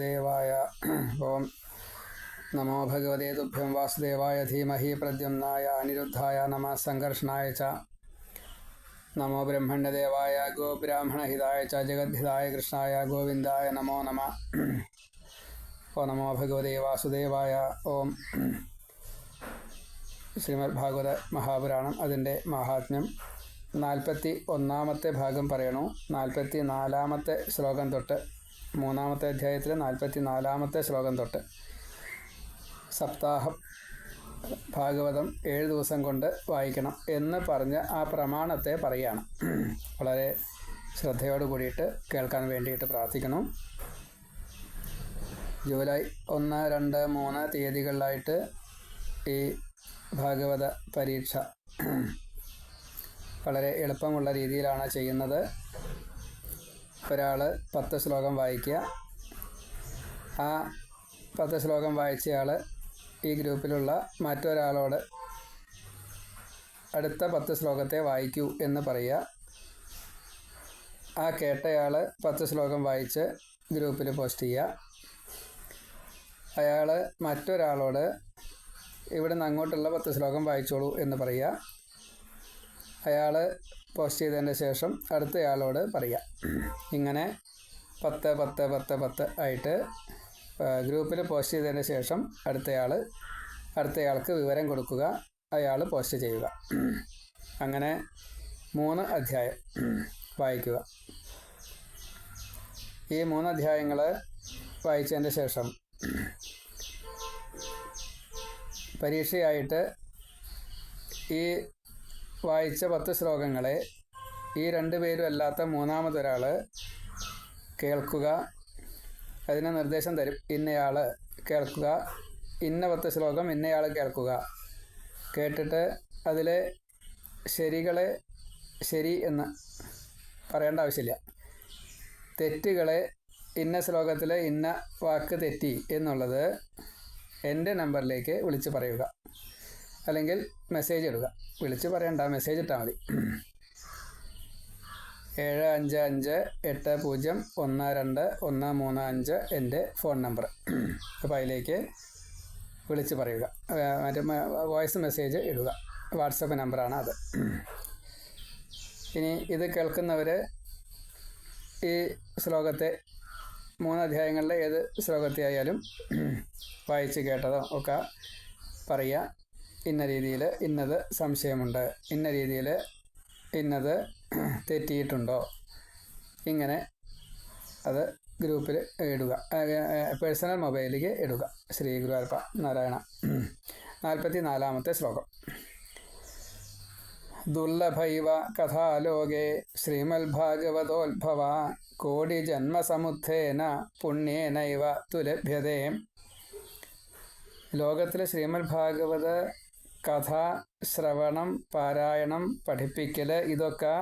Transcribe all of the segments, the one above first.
ദേവായ ഓം നമോ ഭഗവതേ തുഭ്യം. വാസുദേവായ ധീമഹി പ്രദ്യുമ്നായ അനിരുദ്ധായ നമ സംഘർഷണായ ച. നമോ ബ്രഹ്മണ്യദേവായ ഗോബ്രാഹ്മണഹിതായ ച. ജഗദ്ഹിതായ കൃഷ്ണായ ഗോവിന്ദായ നമോ നമ. ഓ നമോ ഭഗവതേ വാസുദേവായ ഓം ശ്രീമദ് ഭാഗവത മഹാപുരാണം അതിന്റെ മഹാത്മ്യം. നാൽപ്പത്തി ഒന്നാമത്തെ ഭാഗം പറയണു. നാൽപ്പത്തി നാലാമത്തെ ശ്ലോകം തൊട്ട് മൂന്നാമത്തെ അധ്യായത്തിലെ നാൽപ്പത്തി നാലാമത്തെ ശ്ലോകം തൊട്ട്. സപ്താഹം ഭാഗവതം ഏഴ് ദിവസം കൊണ്ട് വായിക്കണം എന്ന് പറഞ്ഞ് ആ പ്രമാണത്തെ പറയുകയാണ് വളരെ ശ്രദ്ധയോട് കൂടിയിട്ട് കേൾക്കാൻ വേണ്ടിയിട്ട് പ്രാർത്ഥിക്കണം ജൂലൈ ഒന്ന് രണ്ട് മൂന്ന് തീയതികളിലായിട്ട് ഈ ഭാഗവത പരീക്ഷ വളരെ എളുപ്പമുള്ള രീതിയിലാണ് ചെയ്യുന്നത്. ഒരാൾ പത്ത് ശ്ലോകം വായിക്കുക. ആ പത്ത് ശ്ലോകം വായിച്ചയാൾ ഈ ഗ്രൂപ്പിലുള്ള മറ്റൊരാളോട് അടുത്ത പത്ത് ശ്ലോകത്തെ വായിക്കൂ എന്ന് പറയുക. ആ കേട്ടയാൾ പത്ത് ശ്ലോകം വായിച്ച് ഗ്രൂപ്പിൽ പോസ്റ്റ് ചെയ്യുക. അയാൾ മറ്റൊരാളോട് ഇവിടുന്ന് അങ്ങോട്ടുള്ള പത്ത് ശ്ലോകം വായിച്ചോളൂ എന്ന് പറയുക. അയാൾ പോസ്റ്റ് ചെയ്തതിന് ശേഷം അടുത്തയാളോട് പറയുക ഇങ്ങനെ പത്ത് പത്ത് പത്ത് പത്ത് ആയിട്ട് ഗ്രൂപ്പിൽ പോസ്റ്റ് ചെയ്തതിന് ശേഷം അടുത്തയാൾ അടുത്തയാൾക്ക് വിവരം കൊടുക്കുക അയാൾ പോസ്റ്റ് ചെയ്യുക. അങ്ങനെ മൂന്ന് അധ്യായം വായിക്കുക. ഈ മൂന്ന് അധ്യായങ്ങൾ വായിച്ചതിന് ശേഷം പരീക്ഷയായിട്ട് ഈ വായിച്ച പത്ത് ശ്ലോകങ്ങളെ ഈ രണ്ട് പേരും അല്ലാത്ത മൂന്നാമതൊരാൾ കേൾക്കുക. അതിന് നിർദ്ദേശം തരും. ഇന്നയാൾ കേൾക്കുക. ഇന്ന പത്ത് ശ്ലോകം ഇന്നയാൾ കേൾക്കുക. കേട്ടിട്ട് അതിലെ ശരികളെ ശരി എന്ന് പറയേണ്ട ആവശ്യമില്ല. തെറ്റുകളെ ഇന്ന ശ്ലോകത്തിൽ ഇന്ന വാക്ക് തെറ്റി എന്നുള്ളത് എന്റെ നമ്പറിലേക്ക് വിളിച്ച് പറയുക. അല്ലെങ്കിൽ മെസ്സേജ് ഇടുക. വിളിച്ച് പറയണ്ട മെസ്സേജ് ഇട്ടാൽ മതി. ഏഴ് അഞ്ച് അഞ്ച് എട്ട് പൂജ്യം ഒന്ന് രണ്ട് ഒന്ന് മൂന്ന് അഞ്ച് എന്റെ ഫോൺ നമ്പർ അപ്പോൾ അതിലേക്ക് വിളിച്ച് പറയുക. മറ്റേ വോയിസ് മെസ്സേജ് ഇടുക. വാട്സപ്പ് നമ്പറാണ് അത്. ഇനി ഇത് കേൾക്കുന്നവർ ഈ ശ്ലോകത്തെ മൂന്ന് അധ്യായങ്ങളിലെ ഏത് ശ്ലോകത്തെ ആയാലും വായിച്ച് കേട്ടതോ ഒക്കെ പറയുക. ഇന്ന രീതിയിൽ ഇന്നത് സംശയമുണ്ട്. ഇന്ന രീതിയിൽ ഇന്നത് തെറ്റിയിട്ടുണ്ടോ? ഇങ്ങനെ അത് ഗ്രൂപ്പിൽ ഇടുക. പേഴ്സണൽ മൊബൈലിലേക്ക് ഇടുക. ശ്രീ ഗുരുവായൂരപ്പ നാരായണ. നാൽപ്പത്തി നാലാമത്തെ ശ്ലോകം. ദുർലഭൈവ കഥാലോകേ ശ്രീമൽ ഭാഗവതോത്ഭവ കോടി ജന്മസമുദ്ധേന പുണ്യേനൈവ തുലഭ്യതേ. ലോകത്തിലെ ശ്രീമൽ ഭാഗവത കഥ ശ്രവണം പാരായണം പഠിപ്പിക്കൽ ഇതൊക്കെ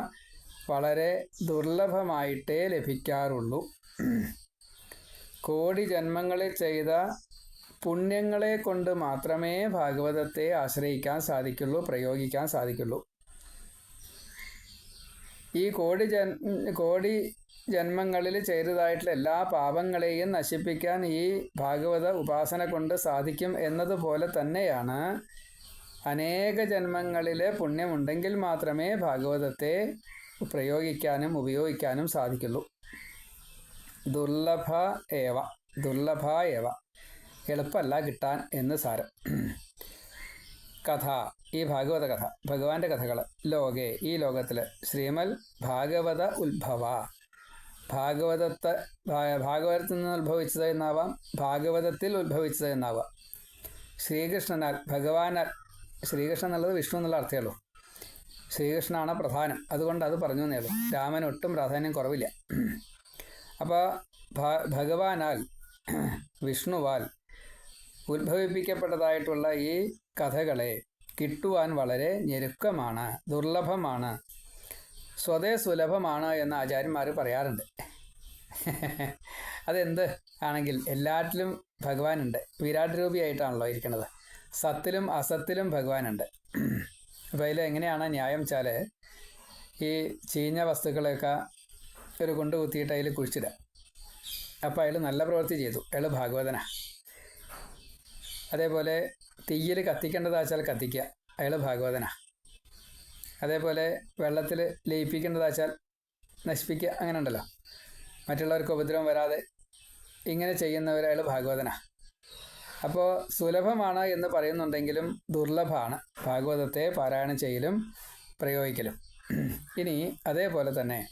വളരെ ദുർലഭമായിട്ടേ ലഭിക്കാറുള്ളൂ. കോടി ജന്മങ്ങളിൽ ചെയ്ത പുണ്യങ്ങളെ കൊണ്ട് മാത്രമേ ഭാഗവതത്തെ ആശ്രയിക്കാൻ സാധിക്കുള്ളൂ പ്രയോഗിക്കാൻ സാധിക്കുള്ളൂ. ഈ കോടി ജൻ കോടി ജന്മങ്ങളിൽ ചെയ്തതായിട്ടുള്ള എല്ലാ പാപങ്ങളെയും നശിപ്പിക്കാൻ ഈ ഭാഗവത ഉപാസന കൊണ്ട് സാധിക്കും എന്നതുപോലെ തന്നെയാണ് അനേക ജന്മങ്ങളിലെ പുണ്യമുണ്ടെങ്കിൽ മാത്രമേ ഭാഗവതത്തെ പ്രയോഗിക്കാനും ഉപയോഗിക്കാനും സാധിക്കുള്ളൂ. ദുർലഭ ഏവ ദുർലഭ ഏവ എളുപ്പമല്ല കിട്ടാൻ എന്ന് സാരം. കഥ ഈ ഭാഗവത കഥ ഭഗവാന്റെ കഥകൾ ലോകെ ഈ ലോകത്തിൽ ശ്രീമൽ ഭാഗവത ഉത്ഭവ. ഭാഗവതത്തെ ഭാഗവതത്തിൽ നിന്ന് ഉത്ഭവിച്ചത് എന്നാവാം ഭാഗവതത്തിൽ ഉത്ഭവിച്ചത് എന്നാവാം. ശ്രീകൃഷ്ണനാൽ ഭഗവാനാൽ ശ്രീകൃഷ്ണൻ എന്നുള്ളത് വിഷ്ണു എന്നുള്ള അർത്ഥമേ ഉള്ളൂ ശ്രീകൃഷ്ണനാണ് പ്രധാനം. അതുകൊണ്ട് അത് പറഞ്ഞു എന്നേ ഉള്ളൂ രാമൻ ഒട്ടും പ്രാധാന്യം കുറവില്ല. അപ്പോൾ ഭഗവാനാൽ വിഷ്ണുവാൽ ഉത്ഭവിപ്പിക്കപ്പെട്ടതായിട്ടുള്ള ഈ കഥകളെ കിട്ടുവാൻ വളരെ ഞെരുക്കമാണ് ദുർലഭമാണ് സ്വതേ സുലഭമാണ് എന്ന് ആചാര്യന്മാർ പറയാറുണ്ട്. അതെന്ത് ആണെങ്കിൽ എല്ലാറ്റിലും ഭഗവാനുണ്ട്. വിരാട് രൂപിയായിട്ടാണല്ലോ ഇരിക്കുന്നത്. സത്തിലും അസത്തിലും ഭഗവാനുണ്ട്. അപ്പോൾ അതിൽ എങ്ങനെയാണ് ന്യായം വെച്ചാൽ ഈ ചീഞ്ഞ വസ്തുക്കളെയൊക്കെ ഒരു കൊണ്ട് കുത്തിയിട്ട് അതിൽ കുഴിച്ചിടുക. അപ്പോൾ അയാൾ നല്ല പ്രവൃത്തി ചെയ്തു. അയാൾ ഭാഗവതന. അതേപോലെ തീയിൽ കത്തിക്കേണ്ടതാച്ചാൽ കത്തിക്കുക. അയാൾ ഭാഗവതന. അതേപോലെ വെള്ളത്തിൽ ലയിപ്പിക്കേണ്ടതാച്ചാൽ നശിപ്പിക്കുക. അങ്ങനെ ഉണ്ടല്ലോ മറ്റുള്ളവർക്ക് ഉപദ്രവം വരാതെ ഇങ്ങനെ ചെയ്യുന്നവരയാൾ ഭാഗവതന. അപ്പോൾ സുലഭമാണ് എന്ന് പറയുന്നുണ്ടെങ്കിലും ദുർലഭമാണ്. ഭാഗവതത്തെ പാരായണം ചെയ്യലും പ്രയോഗിക്കലും. ഇനി അതേപോലെ തന്നെ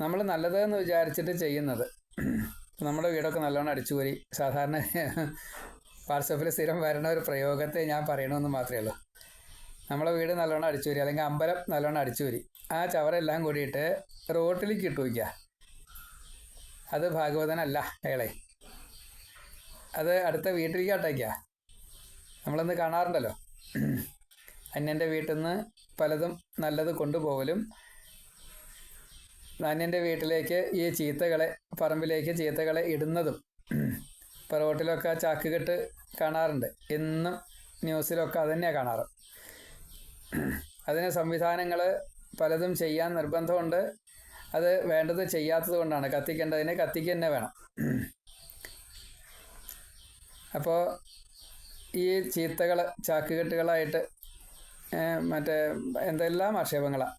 നമ്മൾ നല്ലതെന്ന് വിചാരിച്ചിട്ട് ചെയ്യുന്നത്. നമ്മുടെ വീടൊക്കെ നല്ലോണം അടിച്ചുകൂരി സാധാരണ വാട്സപ്പിൽ സ്ഥിരം വരണ ഒരു പ്രയോഗത്തെ ഞാൻ പറയണമെന്ന് മാത്രമേ ഉള്ളൂ. നമ്മളെ വീട് നല്ലോണം അടിച്ചുകൂരി അല്ലെങ്കിൽ അമ്പലം നല്ലോണം അടിച്ചുകൂരി ആ ചവറെല്ലാം കൂടിയിട്ട് റോട്ടിലേക്ക് ഇട്ടു വയ്ക്കുക. അത് ഭാഗവതനല്ല അയാളെ. അത് അടുത്ത വീട്ടിലേക്ക് അട്ടയ്ക്കുക നമ്മളൊന്ന് കാണാറുണ്ടല്ലോ. അന്യന്റെ വീട്ടിൽ നിന്ന് പലതും നല്ലത് കൊണ്ടുപോകലും അന്യന്റെ വീട്ടിലേക്ക് ഈ ചീത്തകളെ പറമ്പിലേക്ക് ചീത്തകളെ ഇടുന്നതും ഇപ്പോൾ റോട്ടിലൊക്കെ ചാക്കുകെട്ട് കാണാറുണ്ട്. എന്നും ന്യൂസിലൊക്കെ അത് തന്നെയാണ് കാണാറ്. അതിന് സംവിധാനങ്ങൾ പലതും ചെയ്യാൻ നിർബന്ധമുണ്ട്. അത് വേണ്ടത് ചെയ്യാത്തത് കൊണ്ടാണ്. കത്തിക്കേണ്ടതിനെ കത്തിക്ക് തന്നെ വേണം. അപ്പോൾ ഈ ചീത്തകൾ ചാക്കുകെട്ടുകളായിട്ട് മറ്റേ എന്തെല്ലാം ആക്ഷേപങ്ങളാണ്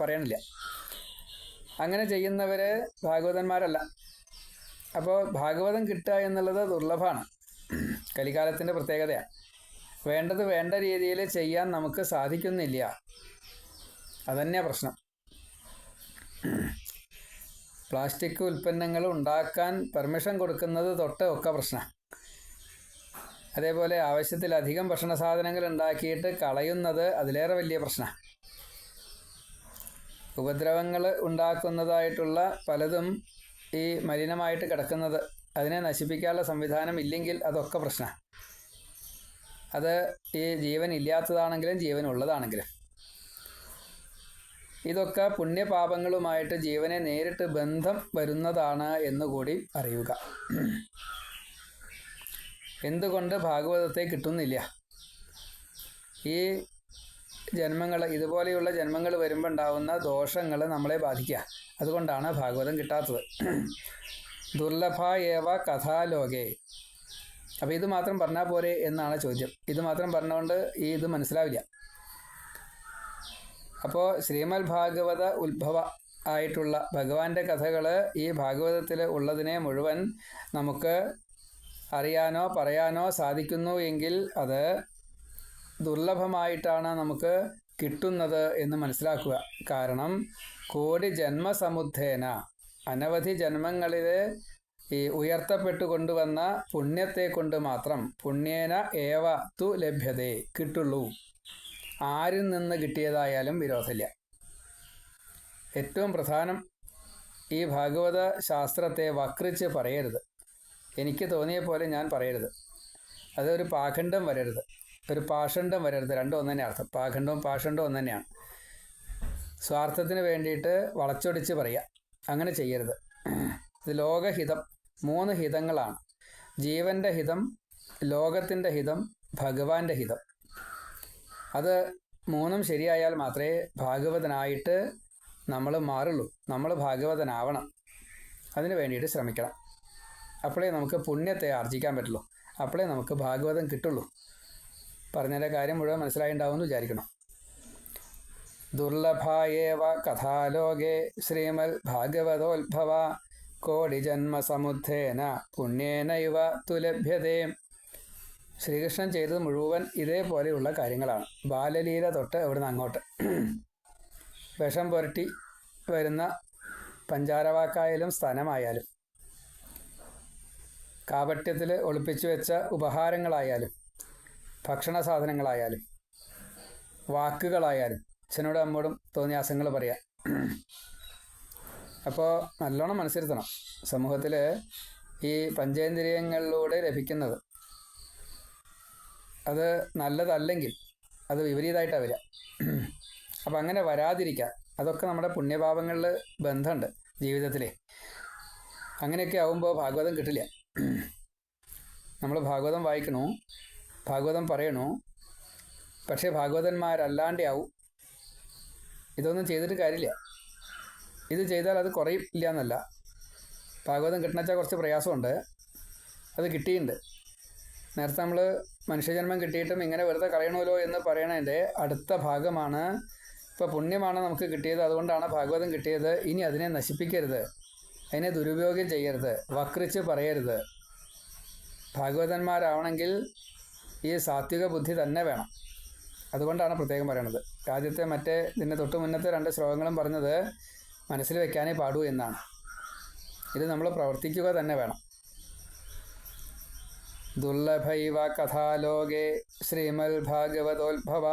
പറയണില്ല. അങ്ങനെ ചെയ്യുന്നവർ ഭാഗവതന്മാരല്ല. അപ്പോൾ ഭാഗവതം കിട്ടുക എന്നുള്ളത് ദുർലഭമാണ്. കലികാലത്തിന്റെ പ്രത്യേകതയാണ് വേണ്ടത് വേണ്ട രീതിയിൽ ചെയ്യാൻ നമുക്ക് സാധിക്കുന്നില്ല. അതന്നെയാണ് പ്രശ്നം. പ്ലാസ്റ്റിക് ഉൽപ്പന്നങ്ങൾ ഉണ്ടാക്കാൻ പെർമിഷൻ കൊടുക്കുന്നത് തൊട്ട് ഒക്കെ പ്രശ്നമാണ് അതേപോലെ ആവശ്യത്തിലധികം ഭക്ഷണ സാധനങ്ങൾ ഉണ്ടാക്കിയിട്ട് കളയുന്നത് അതിലേറെ വലിയ പ്രശ്നമാണ് ഉപദ്രവങ്ങൾ ഉണ്ടാക്കുന്നതായിട്ടുള്ള പലതും ഈ മലിനമായിട്ട് കിടക്കുന്നത് അതിനെ നശിപ്പിക്കാനുള്ള സംവിധാനം ഇല്ലെങ്കിൽ അതൊക്കെ പ്രശ്നമാണ് അത് ഈ ജീവൻ ഇല്ലാത്തതാണെങ്കിലും ജീവൻ ഉള്ളതാണെങ്കിലും. ഇതൊക്കെ പുണ്യപാപങ്ങളുമായിട്ട് ജീവനെ നേരിട്ട് ബന്ധം വരുന്നതാണ് എന്നുകൂടി അറിയുക. എന്തുകൊണ്ട് ഭാഗവതത്തെ കിട്ടുന്നില്ല? ഈ ജന്മങ്ങൾ ഇതുപോലെയുള്ള ജന്മങ്ങൾ വരുമ്പോൾ ഉണ്ടാവുന്ന ദോഷങ്ങൾ നമ്മളെ ബാധിക്കുക അതുകൊണ്ടാണ് ഭാഗവതം കിട്ടാത്തത്. ദുർലഭ ഏവ കഥാലോകെ. അപ്പോൾ ഇത് മാത്രം പറഞ്ഞാൽ പോരെ എന്നാണ് ചോദ്യം. ഇത് മാത്രം പറഞ്ഞുകൊണ്ട് ഈ ഇത് മനസ്സിലാവില്ല. അപ്പോൾ ശ്രീമൽ ഭാഗവത ഉത്ഭവ ആയിട്ടുള്ള ഭഗവാന്റെ കഥകൾ ഈ ഭാഗവതത്തിൽ ഉള്ളതിനെ മുഴുവൻ നമുക്ക് അറിയാനോ പറയാനോ സാധിക്കുന്നു എങ്കിൽ അത് ദുർലഭമായിട്ടാണ് നമുക്ക് കിട്ടുന്നത് എന്ന് മനസ്സിലാക്കുക. കാരണം കോടി ജന്മസമുദ്ധേന അനവധി ജന്മങ്ങളിൽ ഈ ഉയർത്തപ്പെട്ടു കൊണ്ടുവന്ന പുണ്യത്തെ കൊണ്ട് മാത്രം പുണ്യേന ഏവ തു ലഭ്യതേ കിട്ടുള്ളൂ. ആരിൽ നിന്ന് കിട്ടിയതായാലും വിരോധമില്ല. ഏറ്റവും പ്രധാനം ഈ ഭാഗവത ശാസ്ത്രത്തെ വക്രിച്ച് പറയരുത്. എനിക്ക് തോന്നിയ പോലെ ഞാൻ പറയരുത്. അതൊരു പാഖണ്ഡം വരരുത്. ഒരു പാഷണ്ഡം വരരുത്. രണ്ടും ഒന്നു തന്നെയാണ് അർത്ഥം. പാഖണ്ഡവും പാഷണ്ഡവും ഒന്നു തന്നെയാണ് സ്വാർത്ഥത്തിന് വേണ്ടിയിട്ട് വളച്ചൊടിച്ച് പറയുക. അങ്ങനെ ചെയ്യരുത്. ഇത് ലോകഹിതം. മൂന്ന് ഹിതങ്ങളാണ്. ജീവന്റെ ഹിതം ലോകത്തിന്റെ ഹിതം ഭഗവാന്റെ ഹിതം. അത് മൂന്നും ശരിയായാൽ മാത്രമേ ഭാഗവതനായിട്ട് നമ്മൾ മാറുള്ളൂ. നമ്മൾ ഭാഗവതനാവണം. അതിന് വേണ്ടിയിട്ട് ശ്രമിക്കണം. അപ്പോഴേ നമുക്ക് പുണ്യത്തെ ആർജിക്കാൻ പറ്റുള്ളൂ. അപ്പോഴേ നമുക്ക് ഭാഗവതം കിട്ടുള്ളൂ. പറഞ്ഞതിന്റെ കാര്യം മുഴുവൻ മനസ്സിലായിണ്ടാവുമെന്ന് വിചാരിക്കണം ദുർലഭായേവ കഥാലോകേ ശ്രീമൽ ഭാഗവതോത്ഭവ കോടിജന്മസമുദ്ധേന പുണ്യേനൈവ തുലഭ്യതേ. ശ്രീകൃഷ്ണൻ ചെയ്തത് മുഴുവൻ ഇതേപോലെയുള്ള കാര്യങ്ങളാണ്. ബാലലീല തൊട്ട് ഇവിടുന്ന് അങ്ങോട്ട്. വിഷം പുരട്ടി വരുന്ന പഞ്ചാരവാക്കായാലും സ്ഥനമായാലും കാപട്യത്തിൽ ഒളിപ്പിച്ചു വെച്ച ഉപഹാരങ്ങളായാലും ഭക്ഷണ സാധനങ്ങളായാലും വാക്കുകളായാലും അച്ഛനോടും അമ്മോടും തോന്നിയാസങ്ങൾ പറയാം. അപ്പോൾ നല്ലോണം മനസ്സിരുത്തണം. സമൂഹത്തിൽ ഈ പഞ്ചേന്ദ്രിയങ്ങളിലൂടെ ലഭിക്കുന്നത് അത് നല്ലതല്ലെങ്കിൽ അത് വിപരീതമായിട്ടാണ് വരിക. അപ്പം അങ്ങനെ വരാതിരിക്കുക അതൊക്കെ നമ്മുടെ പുണ്യഭാവങ്ങളിൽ ബന്ധമുണ്ട് ജീവിതത്തിലെ. അങ്ങനെയൊക്കെ ആവുമ്പോൾ ഭാഗവതം കിട്ടില്ല. നമ്മൾ ഭാഗവതം വായിക്കണു. ഭാഗവതം പറയണു. പക്ഷേ ഭാഗവതന്മാരല്ലാണ്ടേ ആവും ഇതൊന്നും ചെയ്തിട്ട് കാര്യമില്ല. ഇത് ചെയ്താൽ അത് കുറയും ഇല്ല എന്നല്ല ഭാഗവതം കിട്ടണച്ചാൽ കുറച്ച് പ്രയാസമുണ്ട്. അത് കിട്ടിയിട്ടുണ്ട്. നേരത്തെ നമ്മൾ മനുഷ്യജന്മം കിട്ടിയിട്ടും ഇങ്ങനെ വെറുതെ കളയണമല്ലോ എന്ന് പറയണതിന്റെ അടുത്ത ഭാഗമാണ്. ഇപ്പോൾ പുണ്യമാണ് നമുക്ക് കിട്ടിയത്. അതുകൊണ്ടാണ് ഭാഗവതം കിട്ടിയത്. ഇനി അതിനെ നശിപ്പിക്കരുത്. അതിനെ ദുരുപയോഗം ചെയ്യരുത് വക്രിച്ച് പറയരുത്. ഭാഗവതന്മാരാവണമെങ്കിൽ ഈ സാത്വിക ബുദ്ധി തന്നെ വേണം. അതുകൊണ്ടാണ് പ്രത്യേകം പറയണത്. ആദ്യത്തെ മറ്റേ ഇതിന്റെ തൊട്ട് മുന്നത്തെ രണ്ട് ശ്ലോകങ്ങളും പറഞ്ഞത് മനസ്സിൽ വെക്കാനേ പാടൂ എന്നാണ്. ഇത് നമ്മൾ പ്രവർത്തിക്കുക തന്നെ വേണം. ദുർലഭൈവ കഥാലോകെ ശ്രീമൽ ഭാഗവതോത്ഭവ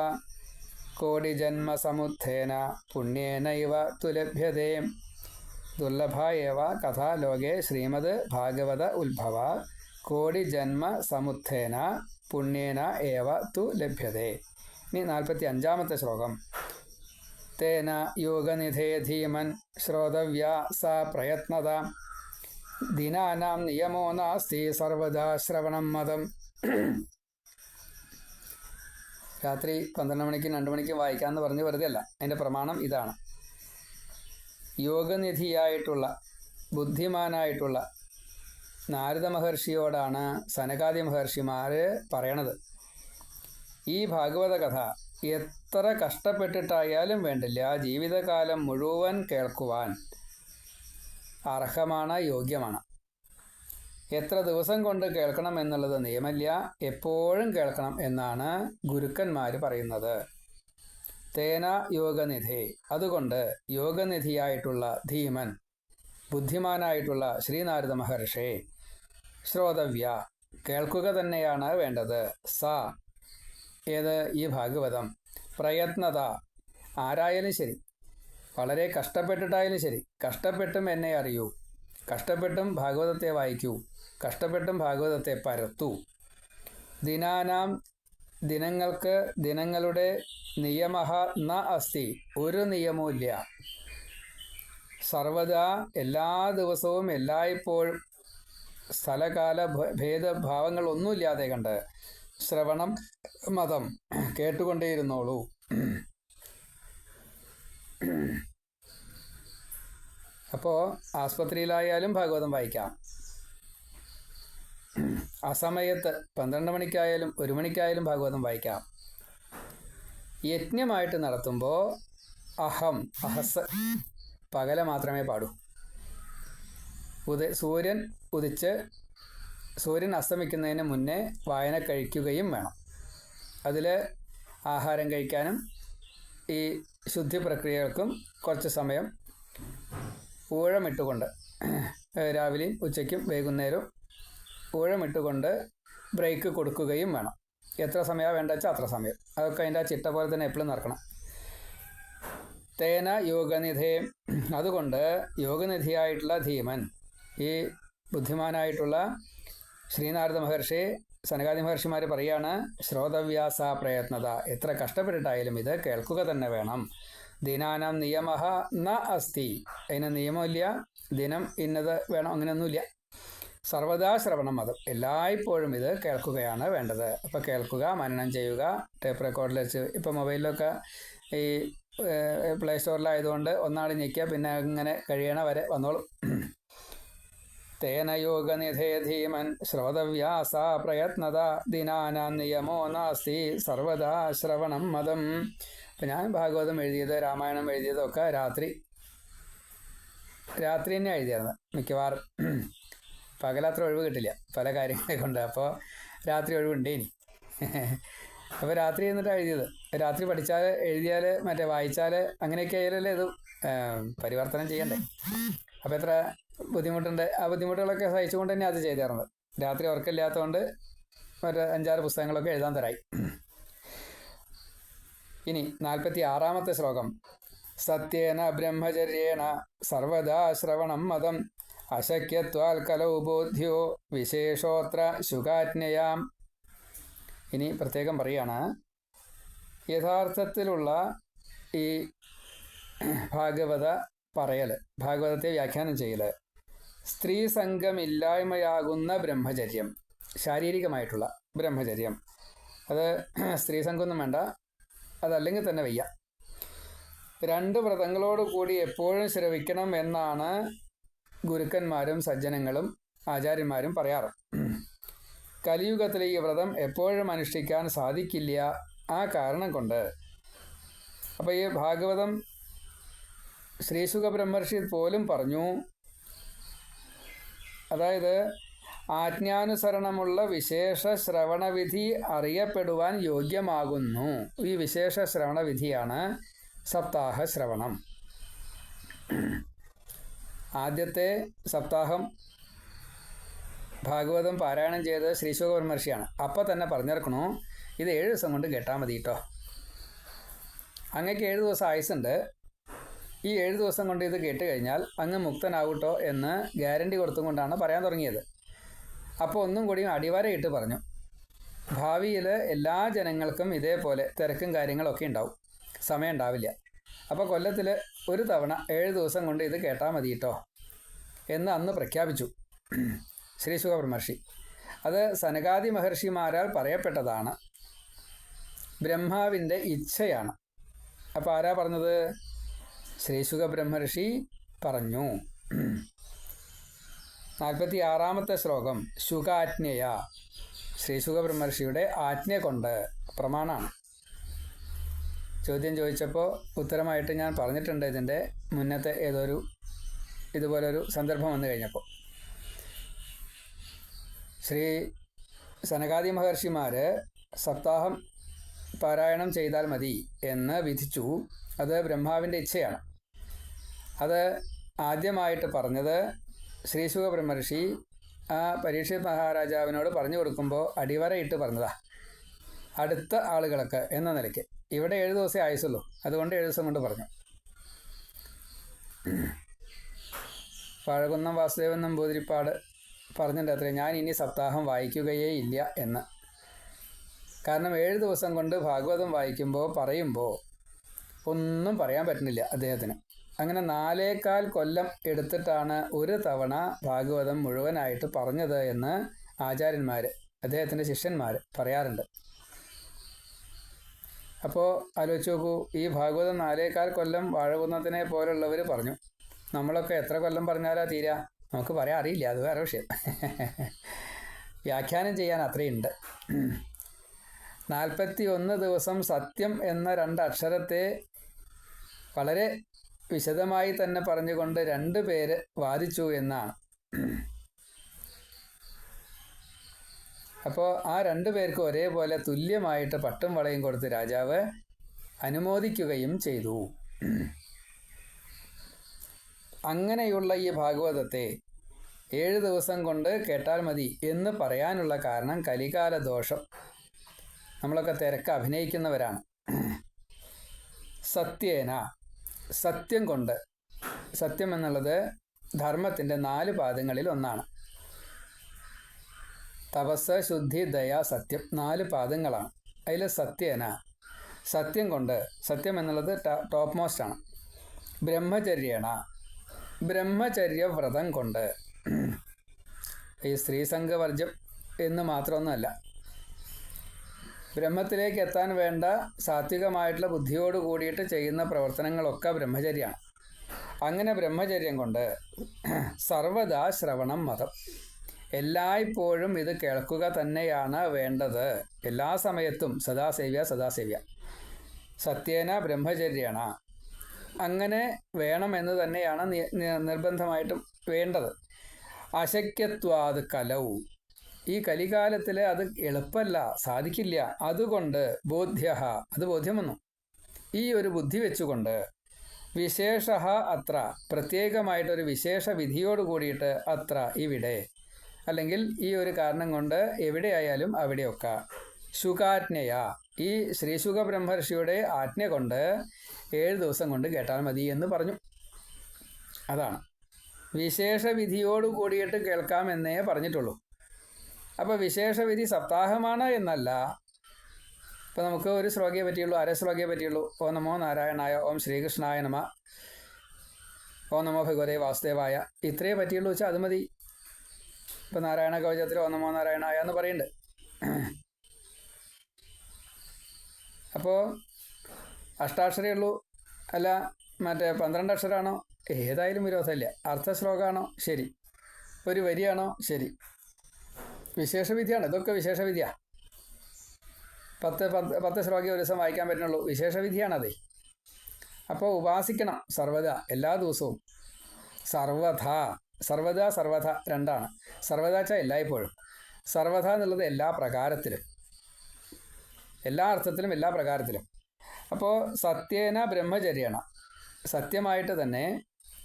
കോടിജന്മസമുദ്ധേന പുണ്യേനൈവ തുലഭ്യതേ. ദുർലഭ ഏവ കഥാലോകെ ശ്രീമദ് ഭാഗവത ഉത്ഭവ. കോടിജന്മ സമുത്ഥേന പുണ്യേന ഏവ തു ലഭ്യതേ. ഇനി നാൽപ്പത്തി അഞ്ചാമത്തെ ശ്ലോകം. തേന യോഗനിധേ ധീമൻ ശ്രോതവ്യ സ പ്രയത്നത. ദിനാനാം നിയമോ നാസ്തി സർവദാ ശ്രവണം മതം. രാത്രി പന്ത്രണ്ട് മണിക്കും രണ്ട് മണിക്കും വായിക്കാമെന്ന് പറഞ്ഞ് വെറുതെ അല്ല അതിന്റെ പ്രമാണം ഇതാണ്. യോഗനിധിയായിട്ടുള്ള ബുദ്ധിമാനായിട്ടുള്ള നാരദ മഹർഷിയോടാണ് സനകാദി മഹർഷിമാർ പറയണത്. ഈ ഭാഗവത കഥ എത്ര കഷ്ടപ്പെട്ടിട്ടായാലും വേണ്ടില്ല. ജീവിതകാലം മുഴുവൻ കേൾക്കുവാൻ അർഹമാണ് യോഗ്യമാണ്. എത്ര ദിവസം കൊണ്ട് കേൾക്കണം എന്നുള്ളത് നിയമമില്ല. എപ്പോഴും കേൾക്കണം എന്നാണ് ഗുരുക്കന്മാർ പറയുന്നത്. തേന യോഗനിധി. അതുകൊണ്ട് യോഗനിധിയായിട്ടുള്ള ധീമൻ ബുദ്ധിമാനായിട്ടുള്ള ശ്രീനാരദ മഹർഷി. ശ്രോതവ്യ കേൾക്കുക തന്നെയാണ് വേണ്ടത്. സ ഏത് ഈ ഭാഗവതം. പ്രയത്നത ആരായാലും ശരി. വളരെ കഷ്ടപ്പെട്ടിട്ടായാലും ശരി. കഷ്ടപ്പെട്ടും എന്നെ അറിയൂ. കഷ്ടപ്പെട്ടും ഭാഗവതത്തെ വായിക്കൂ. കഷ്ടപ്പെട്ടും ഭാഗവതത്തെ പരത്തൂ. ദിനാനാം ദിനങ്ങൾക്ക് ദിനങ്ങളുടെ നിയമ ന അസ്തി. ഒരു നിയമവുമില്ല. സർവദാ എല്ലാ ദിവസവും എല്ലായ്പ്പോഴും സ്ഥലകാല ഭേദഭാവങ്ങളൊന്നുമില്ലാതെ കണ്ട് ശ്രവണം മതം കേട്ടുകൊണ്ടേയിരുന്നോളൂ. അപ്പോൾ ആസ്പത്രിയിലായാലും ഭാഗവതം വായിക്കാം. ആ സമയത്ത് പന്ത്രണ്ട് മണിക്കായാലും ഒരു മണിക്കായാലും ഭാഗവതം വായിക്കാം. യജ്ഞമായിട്ട് നടത്തുമ്പോൾ അഹം അഹസ് പകല മാത്രമേ പാടൂ. ഉദ സൂര്യൻ ഉദിച്ച് സൂര്യൻ അസ്തമിക്കുന്നതിന് മുന്നേ വായന കഴിക്കുകയും വേണം. അതിൽ ആഹാരം കഴിക്കാനും ഈ ശുദ്ധി പ്രക്രിയകൾക്കും കുറച്ച് സമയം ഊഴമിട്ടുകൊണ്ട് രാവിലെയും ഉച്ചയ്ക്കും വൈകുന്നേരവും ഊഴമിട്ടുകൊണ്ട് ബ്രേക്ക് കൊടുക്കുകയും വേണം. എത്ര സമയമാണ് വേണ്ട വെച്ചാൽ അത്ര സമയം. അതൊക്കെ അതിന്റെ ആ ചിട്ട പോലെ തന്നെ എപ്പോഴും നടക്കണം. തേന യോഗനിധേ. അതുകൊണ്ട് യോഗനിധിയായിട്ടുള്ള ധീമൻ ഈ ബുദ്ധിമാനായിട്ടുള്ള ശ്രീനാരദ മഹർഷി സനകാദി മഹർഷിമാർ പറയാണ് ശ്രോതവ്യാസ പ്രയത്നത. എത്ര കഷ്ടപ്പെട്ടിട്ടായാലും ഇത് കേൾക്കുക തന്നെ വേണം. ദിനാനാം നിയമ ന അസ്തി. അതിന് നിയമമില്ല. ദിനം ഇന്നത് വേണം. അങ്ങനെയൊന്നുമില്ല. സർവദാ ശ്രവണം മതം എല്ലായ്പ്പോഴും ഇത് കേൾക്കുകയാണ് വേണ്ടത്. അപ്പോൾ കേൾക്കുക മനനം ചെയ്യുക ടേപ്പ് റെക്കോർഡിൽ വെച്ച് ഇപ്പോൾ മൊബൈലിലൊക്കെ ഈ പ്ലേ സ്റ്റോറിലായതുകൊണ്ട് ഒന്നാൾ ഞെക്കുക പിന്നെ ഇങ്ങനെ കഴിയണ വരെ വന്നോളും. തേന യോഗനിധേ ധീമൻ ശ്രോതവ്യാസ പ്രയത്നത ദിനാനാം നിയമോ നാസ്തി സർവദാ ശ്രവണം മതം. ഇപ്പം ഞാൻ ഭാഗവതം എഴുതിയത് രാമായണം എഴുതിയതൊക്കെ രാത്രി രാത്രി തന്നെ എഴുതിയായിരുന്നു മിക്കവാറും. പകലത്ര ഒഴിവ് കിട്ടില്ല. പല കാര്യങ്ങളെ കൊണ്ട് അപ്പോൾ രാത്രി ഒഴിവുണ്ട് ഇനി. അപ്പോൾ രാത്രി എന്നിട്ടാണ് എഴുതിയത്. രാത്രി പഠിച്ചാൽ എഴുതിയാൽ മറ്റേ വായിച്ചാൽ അങ്ങനെയൊക്കെ ആയാലല്ലേ ഇത് പരിവർത്തനം ചെയ്യണ്ടേ? അപ്പോൾ എത്ര ബുദ്ധിമുട്ടുണ്ട്? ആ ബുദ്ധിമുട്ടുകളൊക്കെ സഹിച്ചുകൊണ്ട് തന്നെ അത് ചെയ്തിരുന്നത് രാത്രി ഉറക്കമില്ലാത്തതുകൊണ്ട് ഒരു അഞ്ചാറ് പുസ്തകങ്ങളൊക്കെ എഴുതാൻ തരായി. ഇനി നാൽപ്പത്തി ആറാമത്തെ ശ്ലോകം. സത്യേന ബ്രഹ്മചര്യേണ സർവദാ ശ്രവണം മതം. അശക്യത്വാൽ കലൗ ബോധ്യോ വിശേഷോത്ര ശുകാജ്ഞയാം ഇനി പ്രത്യേകം പറയാണ്. യഥാർത്ഥത്തിലുള്ള ഈ ഭാഗവത പറയൽ ഭാഗവതത്തെ വ്യാഖ്യാനം ചെയ്യൽ സ്ത്രീ സംഘമില്ലായ്മയാകുന്ന ബ്രഹ്മചര്യം ശാരീരികമായിട്ടുള്ള ബ്രഹ്മചര്യം. അത് സ്ത്രീ സംഘമൊന്നും വേണ്ട അതല്ലെങ്കിൽ തന്നെ വയ്യ. രണ്ട് വ്രതങ്ങളോട് കൂടി എപ്പോഴും ശ്രവിക്കണം എന്നാണ് ഗുരുക്കന്മാരും സജ്ജനങ്ങളും ആചാര്യന്മാരും പറയാറ്. കലിയുഗത്തിലെ ഈ വ്രതം എപ്പോഴും അനുഷ്ഠിക്കാൻ സാധിക്കില്ല. ആ കാരണം കൊണ്ട്. അപ്പോൾ ഈ ഭാഗവതം ശ്രീസുഖ ബ്രഹ്മർഷി പോലും പറഞ്ഞു. അതായത് ആജ്ഞാനുസരണമുള്ള വിശേഷ ശ്രവണവിധി അറിയപ്പെടുവാൻ യോഗ്യമാകുന്നു. ഈ വിശേഷ ശ്രവണവിധിയാണ് സപ്താഹ ശ്രവണം. ആദ്യത്തെ സപ്താഹം ഭാഗവതം പാരായണം ചെയ്ത് ശ്രീശോകപരമർഷിയാണ് അപ്പോൾ തന്നെ പറഞ്ഞിറക്കണു ഇത് ഏഴ് ദിവസം കൊണ്ട് കേട്ടാൽ മതി കേട്ടോ അങ്ങക്ക് ഏഴ് ദിവസം ആയുസുണ്ട് ഈ ഏഴ് ദിവസം കൊണ്ട് ഇത് കേട്ട് കഴിഞ്ഞാൽ അങ്ങ് മുക്തനാവൂട്ടോ എന്ന് ഗ്യാരണ്ടി കൊടുത്തും കൊണ്ടാണ് പറയാൻ തുടങ്ങിയത്. അപ്പോൾ ഒന്നും കൂടിയും അടിവരയിട്ട് പറഞ്ഞു. ഭാവിയിൽ എല്ലാ ജനങ്ങൾക്കും ഇതേപോലെ തിരക്കും കാര്യങ്ങളൊക്കെ ഉണ്ടാവും. സമയം ഉണ്ടാവില്ല. അപ്പോൾ കൊല്ലത്തിൽ ഒരു തവണ ഏഴ് ദിവസം കൊണ്ട് ഇത് കേട്ടാൽ മതി കേട്ടോ എന്ന് അന്ന് പ്രഖ്യാപിച്ചു. ശ്രീ സുഖബ്രഹ്മർഷി അത് സനകാദി മഹർഷിമാരാൽ പറയപ്പെട്ടതാണ്. ബ്രഹ്മാവിന്റെ ഇച്ഛയാണ്. അപ്പോൾ ആരാ പറഞ്ഞത്? ശ്രീസുഖ ബ്രഹ്മർഷി പറഞ്ഞു. നാൽപ്പത്തി ആറാമത്തെ ശ്ലോകം ശുഖാജ്ഞയ ശ്രീസുഖ ബ്രഹ്മർഷിയുടെ ആജ്ഞ കൊണ്ട് പ്രമാണമാണ് ചോദ്യം ചോദിച്ചപ്പോൾ ഉത്തരമായിട്ട് ഞാൻ പറഞ്ഞിട്ടുണ്ട് ഇതിന്റെ മുന്നത്തെ ഏതൊരു ഇതുപോലൊരു സന്ദർഭം വന്നു കഴിഞ്ഞപ്പോൾ ശ്രീ സനകാദി മഹർഷിമാർ സപ്താഹം പാരായണം ചെയ്താൽ മതി എന്ന് വിധിച്ചു. അത് ബ്രഹ്മാവിന്റെ ഇച്ഛയാണ്. അത് ആദ്യമായിട്ട് പറഞ്ഞത് ശ്രീശുഖ ബ്രഹ്മർഷി ആ പരീക്ഷിത് മഹാരാജാവിനോട് പറഞ്ഞു കൊടുക്കുമ്പോൾ അടിവരയിട്ട് പറഞ്ഞതാ. അടുത്ത ആളുകളൊക്കെ എന്ന നിലയ്ക്ക്. ഇവിടെ ഏഴ് ദിവസമേ ആയുസുള്ളൂ. അതുകൊണ്ട് ഏഴ് ദിവസം കൊണ്ട് പറഞ്ഞു. പഴകുന്നം വാസുദേവൻ നമ്പൂതിരിപ്പാട് പറഞ്ഞിട്ട് ഞാൻ ഇനി സപ്താഹം വായിക്കുകയേ ഇല്ല എന്ന്. കാരണം ഏഴ് ദിവസം കൊണ്ട് ഭാഗവതം വായിക്കുമ്പോൾ പറയുമ്പോൾ ഒന്നും പറയാൻ പറ്റുന്നില്ല അദ്ദേഹത്തിന്. അങ്ങനെ നാലേകാൽ കൊല്ലം എടുത്തിട്ടാണ് ഒരു തവണ ഭാഗവതം മുഴുവനായിട്ട് പറഞ്ഞത് എന്ന് ആചാര്യന്മാർ അദ്ദേഹത്തിന്റെ ശിഷ്യന്മാർ പറയാറുണ്ട്. അപ്പോൾ ആലോചിച്ച് നോക്കൂ ഈ ഭാഗവതം നാലേകാൽ കൊല്ലം വാഴകുന്നതിനെ പോലുള്ളവർ പറഞ്ഞു. നമ്മളൊക്കെ എത്ര കൊല്ലം പറഞ്ഞാലാ തീരാ? നമുക്ക് പറയാൻ അറിയില്ല അത് വേറെ വിഷയം. വ്യാഖ്യാനം ചെയ്യാൻ അത്രയുണ്ട്. നാൽപ്പത്തി ഒന്ന് ദിവസം സത്യം എന്ന രണ്ട് അക്ഷരത്തെ വളരെ വിശദമായി തന്നെ പറഞ്ഞുകൊണ്ട് രണ്ട് പേര് വാദിച്ചു എന്നാണ്. അപ്പോൾ ആ രണ്ടു പേർക്ക് ഒരേപോലെ തുല്യമായിട്ട് പട്ടും വളയും കൊടുത്ത് രാജാവ് അനുമോദിക്കുകയും ചെയ്തു. അങ്ങനെയുള്ള ഈ ഭാഗവതത്തെ ഏഴ് ദിവസം കൊണ്ട് കേട്ടാൽ മതി എന്ന് പറയാനുള്ള കാരണം കലികാല ദോഷം. നമ്മളൊക്കെ തിരക്ക് അഭിനയിക്കുന്നവരാണ്. സത്യേന സത്യം കൊണ്ട്. സത്യം എന്നുള്ളത് ധർമ്മത്തിന്റെ നാല് പാദങ്ങളിൽ ഒന്നാണ്. തപസ് ശുദ്ധി ദയ സത്യം. നാല് പാദങ്ങളാണ്. അതിൽ സത്യേന സത്യം കൊണ്ട് സത്യം എന്നുള്ളത് ടോപ്പ് മോസ്റ്റ് ആണ്. ബ്രഹ്മചര്യേണ. ബ്രഹ്മചര്യ വ്രതം കൊണ്ട് ഈ സ്ത്രീസംഘവർജം എന്ന് മാത്രമൊന്നുമല്ല. ബ്രഹ്മത്തിലേക്ക് എത്താൻ വേണ്ട സാത്വികമായിട്ടുള്ള ബുദ്ധിയോട് കൂടിയിട്ട് ചെയ്യുന്ന പ്രവർത്തനങ്ങളൊക്കെ ബ്രഹ്മചര്യമാണ് അങ്ങനെ ബ്രഹ്മചര്യം കൊണ്ട് സർവദാ ശ്രവണം മതം. എല്ലായ്പ്പോഴും ഇത് കേൾക്കുക തന്നെയാണ് വേണ്ടത്. എല്ലാ സമയത്തും സദാസേവ്യ സദാസേവ്യ. സത്യേന ബ്രഹ്മചര്യാണ്. അങ്ങനെ വേണമെന്ന് തന്നെയാണ് നിർബന്ധമായിട്ടും വേണ്ടത്. അശക്യത്വാത് കലവും ഈ കലികാലത്തിൽ അത് എളുപ്പമല്ല സാധിക്കില്ല. അതുകൊണ്ട് ബോധ്യ അത് ബോധ്യം വന്നു. ഈ ഒരു ബുദ്ധി വെച്ചുകൊണ്ട് വിശേഷ അത്ര പ്രത്യേകമായിട്ടൊരു വിശേഷ വിധിയോട് കൂടിയിട്ട് അത്ര ഇവിടെ. അല്ലെങ്കിൽ ഈ ഒരു കാരണം കൊണ്ട് എവിടെയായാലും അവിടെയൊക്കെ. ശുകാജ്ഞയ ഈ ശ്രീശുഖ ബ്രഹ്മർഷിയുടെ ആജ്ഞ കൊണ്ട് ഏഴ് ദിവസം കൊണ്ട് കേട്ടാൽ മതി എന്ന് പറഞ്ഞു. അതാണ്. വിശേഷവിധിയോട് കൂടിയിട്ട് കേൾക്കാമെന്നേ പറഞ്ഞിട്ടുള്ളൂ. അപ്പോൾ വിശേഷവിധി സപ്താഹമാണ് എന്നല്ല. ഇപ്പോൾ നമുക്ക് ഒരു ശ്ലോകയെ പറ്റിയുള്ളൂ അര ശ്ലോകയെ പറ്റിയുള്ളൂ. ഓ നമോ നാരായണായ ഓം ശ്രീകൃഷ്ണായ നമ. ഓ നമോ ഭഗവതേ വാസുദേവായ. ഇത്രയേ പറ്റിയുള്ളൂ വെച്ചാൽ അത് മതി. ഇപ്പോൾ നാരായണ കവചത്തിൽ ഒന്നമോ നാരായണ എന്ന് പറയുന്നുണ്ട്. അപ്പോ അഷ്ടാക്ഷരേ ഉള്ളൂ. അല്ല മറ്റേ പന്ത്രണ്ട് അക്ഷരമാണോ ഏതായാലും വിരോധമില്ല. അർത്ഥശ്ലോകമാണോ ശരി. ഒരു വരിയാണോ? ശരി. വിശേഷവിധിയാണ് ഇതൊക്കെ വിശേഷവിധിയാണ് പത്ത് പത്ത് പത്ത് ശ്ലോകം ഒരു ദിവസം വായിക്കാൻ പറ്റുന്നുള്ളൂ. വിശേഷവിധിയാണത് അപ്പോൾ ഉപാസിക്കണം സർവത എല്ലാ ദിവസവും. സർവഥ സർവത സർവത രണ്ടാണ്. സർവതാച്ച എല്ലായ്പ്പോഴും. സർവത എന്നുള്ളത് എല്ലാ പ്രകാരത്തിലും. എല്ലാ അർത്ഥത്തിലും എല്ലാ പ്രകാരത്തിലും. അപ്പോൾ സത്യേന ബ്രഹ്മചര്യണ. സത്യമായിട്ട് തന്നെ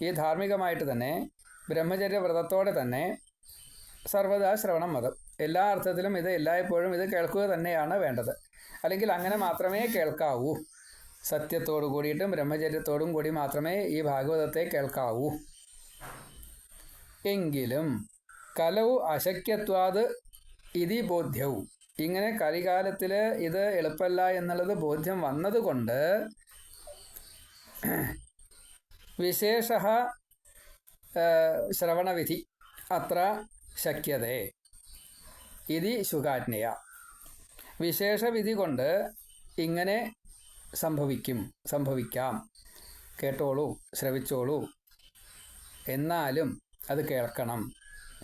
ഈ ധാർമ്മികമായിട്ട് തന്നെ ബ്രഹ്മചര്യ വ്രതത്തോടെ തന്നെ സർവതാ ശ്രവണം മതം. എല്ലാ അർത്ഥത്തിലും ഇത് എല്ലായ്പ്പോഴും ഇത് കേൾക്കുക തന്നെയാണ് വേണ്ടത്. അല്ലെങ്കിൽ അങ്ങനെ മാത്രമേ കേൾക്കാവൂ. സത്യത്തോടു കൂടിയിട്ടും ബ്രഹ്മചര്യത്തോടും കൂടി മാത്രമേ ഈ ഭാഗവതത്തെ കേൾക്കാവൂ. എങ്കിലും കലവു അശക്യത്വാത് ഇതി ബോധ്യവും ഇങ്ങനെ കലികാലത്തിൽ ഇത് എളുപ്പമല്ല എന്നുള്ളത് ബോധ്യം വന്നതുകൊണ്ട് വിശേഷ ശ്രവണവിധി അത്ര ശക്യതേ. ഇതി ശുഖാജ്ഞയ. വിശേഷവിധി കൊണ്ട് ഇങ്ങനെ സംഭവിക്കും സംഭവിക്കാം. കേട്ടോളൂ ശ്രവിച്ചോളൂ. എന്നാലും അത് കേൾക്കണം.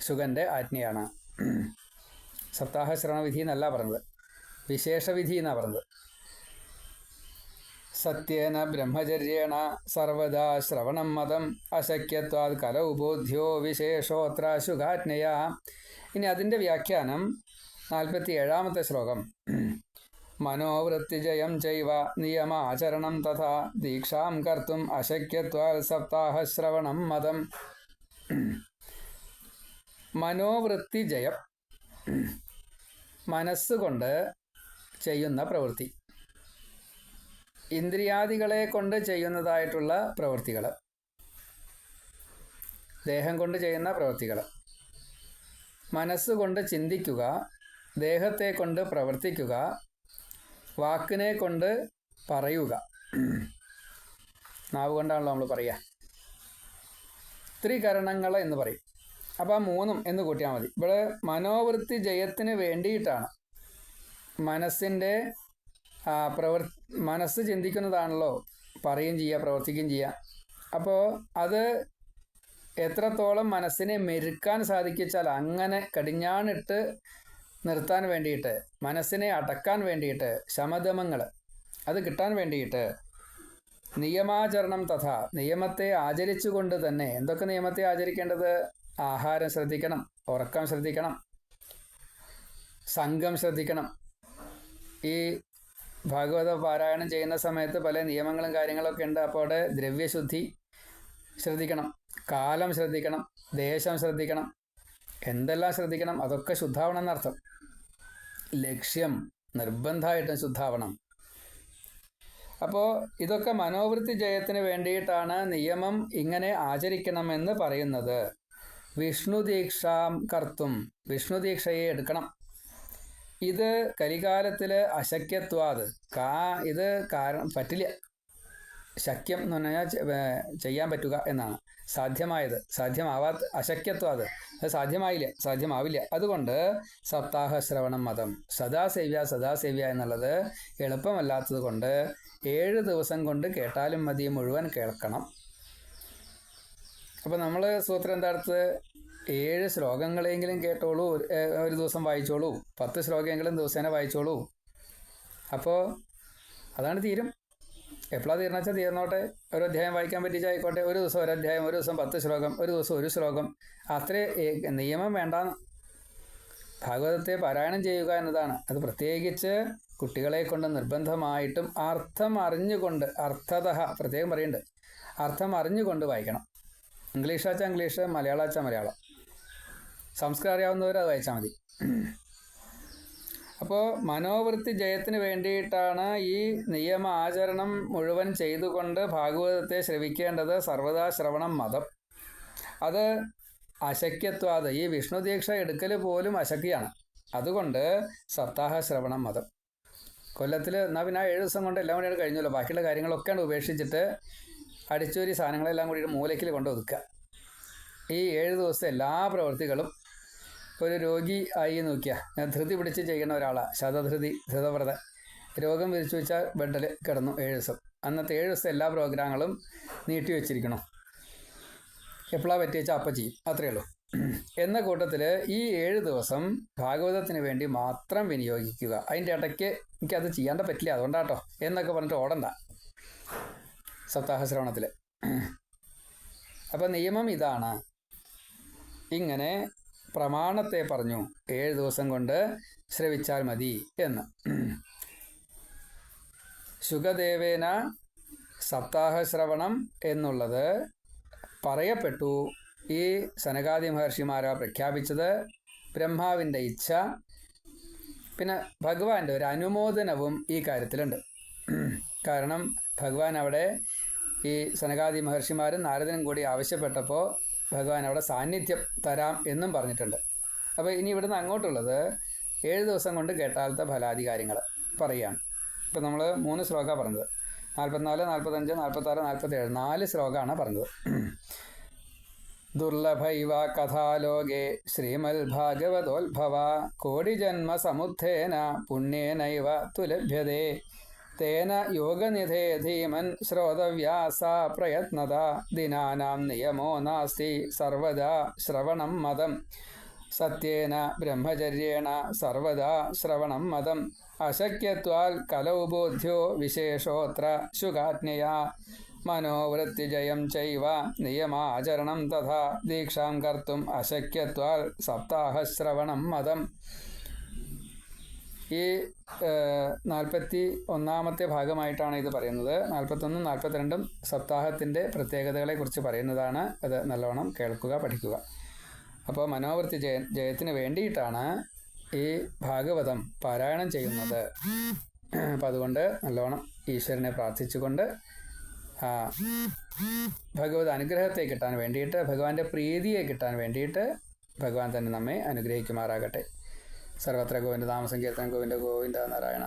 ശുഗന്റെ ആജ്ഞയാണ്. സപ്താഹ ശ്രവണവിധി എന്നല്ല പറഞ്ഞത്. വിശേഷവിധി എന്നാണ് പറഞ്ഞത്. സത്യേന ബ്രഹ്മചര്യേണ സർവദാ ശ്രവണം മതം അശക്യത്വാത് കലൗബോധ്യോ വിശേഷോത്ര ശുഖാജ്ഞയ. ഇനി അതിന്റെ വ്യാഖ്യാനം നാൽപ്പത്തി ഏഴാമത്തെ ശ്ലോകം. മനോവൃത്തിജയം ചൈവ നിയമാചരണം തഥാ. ദീക്ഷാം കർത്തും അശക്യത്വാൽ സപ്താഹശ്രവണം മതം മനോവൃത്തിജയം മനസ്സുകൊണ്ട് ചെയ്യുന്ന പ്രവൃത്തി. ഇന്ദ്രിയാദികളെ കൊണ്ട് ചെയ്യുന്നതായിട്ടുള്ള പ്രവൃത്തികൾ ദേഹം കൊണ്ട് ചെയ്യുന്ന പ്രവൃത്തികൾ മനസ്സുകൊണ്ട് ചിന്തിക്കുക ദേഹത്തെ കൊണ്ട് പ്രവർത്തിക്കുക വാക്കിനെ കൊണ്ട് പറയുക. നാവ് കൊണ്ടാണല്ലോ നമ്മൾ പറയുക ത്രികരണങ്ങൾ എന്ന് പറയും. അപ്പോൾ ആ മൂന്നും എന്ന് കൂട്ടിയാൽ മതി. ഇവിടെ മനോവൃത്തി ജയത്തിന് വേണ്ടിയിട്ടാണ്. മനസ്സിന്റെ പ്രവർ മനസ്സ് ചിന്തിക്കുന്നതാണല്ലോ. പറയുകയും ചെയ്യുക പ്രവർത്തിക്കുകയും ചെയ്യുക. അപ്പോൾ അത് എത്രത്തോളം മനസ്സിനെ മെരുക്കാൻ സാധിക്കിച്ചാൽ അങ്ങനെ കടിഞ്ഞാണിട്ട് നിർത്താൻ വേണ്ടിയിട്ട് മനസ്സിനെ അടക്കാൻ വേണ്ടിയിട്ട് ശമദമങ്ങൾ അത് കിട്ടാൻ വേണ്ടിയിട്ട് നിയമാചരണം തഥ. നിയമത്തെ ആചരിച്ചുകൊണ്ട് തന്നെ എന്തൊക്കെ നിയമത്തെ ആചരിക്കേണ്ടത്? ആഹാരം ശ്രദ്ധിക്കണം ഉറക്കം ശ്രദ്ധിക്കണം സംഘം ശ്രദ്ധിക്കണം. ഈ ഭാഗവത പാരായണം ചെയ്യുന്ന സമയത്ത് പല നിയമങ്ങളും കാര്യങ്ങളൊക്കെ ഉണ്ട്. അപ്പോൾ അവിടെ ദ്രവ്യശുദ്ധി ശ്രദ്ധിക്കണം കാലം ശ്രദ്ധിക്കണം ദേശം ശ്രദ്ധിക്കണം. എന്തെല്ലാം ശ്രദ്ധിക്കണം? അതൊക്കെ ശുദ്ധാവണം എന്നർത്ഥം. ലക്ഷ്യം നിർബന്ധമായിട്ടും ശുദ്ധാവണം. അപ്പോൾ ഇതൊക്കെ മനോവൃത്തി ജയത്തിന് വേണ്ടിയിട്ടാണ് നിയമം ഇങ്ങനെ ആചരിക്കണമെന്ന് പറയുന്നത്. വിഷ്ണു ദീക്ഷാം കർത്തും വിഷ്ണുദീക്ഷയെ എടുക്കണം. ഇത് കലികാലത്തിൽ അശക്യത്വാത്. കാ ഇത് കാരണം പറ്റില്ല. ശക്യം എന്ന് പറഞ്ഞാൽ ചെയ്യാൻ പറ്റുക എന്നാണ്. സാധ്യമായത്. സാധ്യമാവാത്ത അശക്യത്വം അത് അത് സാധ്യമായില്ല. സാധ്യമാവില്ല. അതുകൊണ്ട് സപ്താഹ ശ്രവണം മതം. സദാസേവ്യ സദാസേവ്യ എന്നുള്ളത് എളുപ്പമല്ലാത്തത് കൊണ്ട് ഏഴ് ദിവസം കൊണ്ട് കേട്ടാലും മതി മുഴുവൻ കേൾക്കണം. അപ്പോൾ നമ്മൾ സൂത്രം എന്താ അടുത്ത് ഏഴ് ശ്ലോകങ്ങളെങ്കിലും കേട്ടോളൂ. ഒരു ദിവസം വായിച്ചോളൂ. പത്ത് ശ്ലോകമെങ്കിലും ദിവസേന വായിച്ചോളൂ. അപ്പോൾ അതാണ് തീരും. എപ്പോഴാണ് തീർന്നു വെച്ചാൽ തീർന്നോട്ടെ. ഒരു അധ്യായം വായിക്കാൻ പറ്റിച്ചായിക്കോട്ടെ ഒരു ദിവസം ഒരു അധ്യായം ഒരു ദിവസം പത്ത് ശ്ലോകം ഒരു ദിവസം ഒരു ശ്ലോകം. അത്രേ നിയമം വേണ്ട ഭാഗവതത്തെ പാരായണം ചെയ്യുക എന്നതാണ്. അത് പ്രത്യേകിച്ച് കുട്ടികളെ കൊണ്ട് നിർബന്ധമായിട്ടും അർത്ഥം അറിഞ്ഞുകൊണ്ട് അർത്ഥത പ്രത്യേകം പറയുന്നുണ്ട് അർത്ഥം അറിഞ്ഞുകൊണ്ട് വായിക്കണം. ഇംഗ്ലീഷ് ആച്ചാൽ ഇംഗ്ലീഷ് മലയാളം ആച്ചാൽ മലയാളം. സംസ്കാരം അറിയാവുന്നവർ അത് വായിച്ചാൽ മതി. അപ്പോൾ മനോവൃത്തി ജയത്തിന് വേണ്ടിയിട്ടാണ് ഈ നിയമ ആചരണം മുഴുവൻ ചെയ്തുകൊണ്ട് ഭാഗവതത്തെ ശ്രവിക്കേണ്ടത് സർവദാ ശ്രവണം മതം. അത് അശക്യത്വാത് ഈ വിഷ്ണു ദീക്ഷ എടുക്കൽ പോലും അശക്തിയാണ്. അതുകൊണ്ട് സപ്താഹ ശ്രവണം മതം. കൊല്ലത്തിൽ എന്നാൽ പിന്നെ ആ ഏഴ് ദിവസം കൊണ്ട് എല്ലാം കൂടിയാണ് കഴിഞ്ഞല്ലോ. ബാക്കിയുള്ള കാര്യങ്ങളൊക്കെ ഉപേക്ഷിച്ചിട്ട് അടിച്ചൂരി സാധനങ്ങളെല്ലാം കൂടി മൂലയ്ക്കിൽ കൊണ്ട് ഒതുക്കുക. ഈ ഏഴ് ദിവസത്തെ എല്ലാ പ്രവൃത്തികളും ഒരു രോഗി ആയി നോക്കിയാൽ ധൃതി പിടിച്ച് ചെയ്യുന്ന ഒരാളാണ് ശതധൃതി ധൃതവ്രത. രോഗം വിരിച്ചു വെച്ചാൽ ബെഡിൽ കിടന്നു ഏഴ് ദിവസം. അന്നത്തെ ഏഴ് ദിവസത്തെ എല്ലാ പ്രോഗ്രാമുകളും നീട്ടി വെച്ചിരിക്കണം. എപ്പോഴാണ് പറ്റിയെച്ചാൽ അപ്പം ചെയ്യും അത്രയേ ഉള്ളൂ. എന്ന കൂട്ടത്തിൽ ഈ ഏഴ് ദിവസം ഭാഗവതത്തിന് വേണ്ടി മാത്രം വിനിയോഗിക്കുക. അതിന്റെ ഇടയ്ക്ക് എനിക്കത് ചെയ്യാണ്ട് പറ്റില്ല. അതുകൊണ്ടാട്ടോ. എന്നൊക്കെ പറഞ്ഞിട്ട് ഓടണ്ട. സപ്താഹശ്രവണത്തിൽ അപ്പം നിയമം ഇതാണ്. ഇങ്ങനെ പ്രമാണത്തെ പറഞ്ഞു. ഏഴ് ദിവസം കൊണ്ട് ശ്രവിച്ചാൽ മതി എന്ന്. സുഖദേവേന സപ്താഹശ്രവണം എന്നുള്ളത് പറയപ്പെട്ടു. ഈ സനകാദി മഹർഷിമാരാ പ്രഖ്യാപിച്ചത് ബ്രഹ്മാവിന്റെ ഇച്ഛ പിന്നെ ഭഗവാന്റെ ഒരു അനുമോദനവും ഈ കാര്യത്തിലുണ്ട്. കാരണം ഭഗവാൻ അവിടെ ഈ സനകാദി മഹർഷിമാരും നാരദനും കൂടി ആവശ്യപ്പെട്ടപ്പോൾ ഭഗവാൻ അവിടെ സാന്നിധ്യം തരാം എന്നും പറഞ്ഞിട്ടുണ്ട്. അപ്പോൾ ഇനി ഇവിടുന്ന് അങ്ങോട്ടുള്ളത് ഏഴ് ദിവസം കൊണ്ട് കേട്ടാലത്തെ ഫലാധികാരികൾ പറയുകയാണ്. ഇപ്പം നമ്മൾ മൂന്ന് ശ്ലോകമാണ് പറഞ്ഞത്. നാൽപ്പത്തിനാല് നാൽപ്പത്തഞ്ച് നാൽപ്പത്താറ് നാൽപ്പത്തേഴ് നാല് ശ്ലോകമാണ് പറഞ്ഞത്. ദുർലഭൈവ കഥാലോകെ ശ്രീമദ്ഭാഗവതോത്ഭവ കോടിജന്മസമുദ്ധേന പുണ്യേനൈവ തുലഭ്യതേ. തേന യോഗനിധേ ധീമൻ ശ്രോതവ്യാസ പ്രയത്നത. ദിനാനാം നിയമോ നാസ്തി സർവദാ ശ്രവണം മതം. സത്യേന ബ്രഹ്മചര്യേണ സർവദാ ശ്രവണം മതം. അശക്യത്വാൽ കലൗ ബോധ്യോ വിശേഷോത്ര ശുഗാജ്ഞയാ മനോവൃത്തിജയം ചൈവ നിയമാചരണം തഥാ. ദീക്ഷാം കർത്തും അശക്യത്വാൽ സപ്താഹശ്രവണം മതം. ഈ നാൽപ്പത്തി ഒന്നാമത്തെ ഭാഗമായിട്ടാണ് ഇത് പറയുന്നത്. നാൽപ്പത്തൊന്നും നാൽപ്പത്തിരണ്ടും സപ്താഹത്തിന്റെ പ്രത്യേകതകളെക്കുറിച്ച് പറയുന്നതാണ് അത്. നല്ലവണ്ണം കേൾക്കുക പഠിക്കുക. അപ്പോൾ മനോവൃത്തി ജയ ജയത്തിന് വേണ്ടിയിട്ടാണ് ഈ ഭാഗവതം പാരായണം ചെയ്യുന്നത്. അപ്പം അതുകൊണ്ട് നല്ലോണം ഈശ്വരനെ പ്രാർത്ഥിച്ചുകൊണ്ട് ഭഗവത് അനുഗ്രഹത്തെ കിട്ടാൻ വേണ്ടിയിട്ട് ഭഗവാന്റെ പ്രീതിയെ കിട്ടാൻ വേണ്ടിയിട്ട് ഭഗവാൻ തന്നെ നമ്മെ അനുഗ്രഹിക്കുമാറാകട്ടെ. സർവത്ര ഗോവിന്ദ നാമസങ്കീർത്തനം ഗോവിന്ദ ഗോവിന്ദ നാരായണ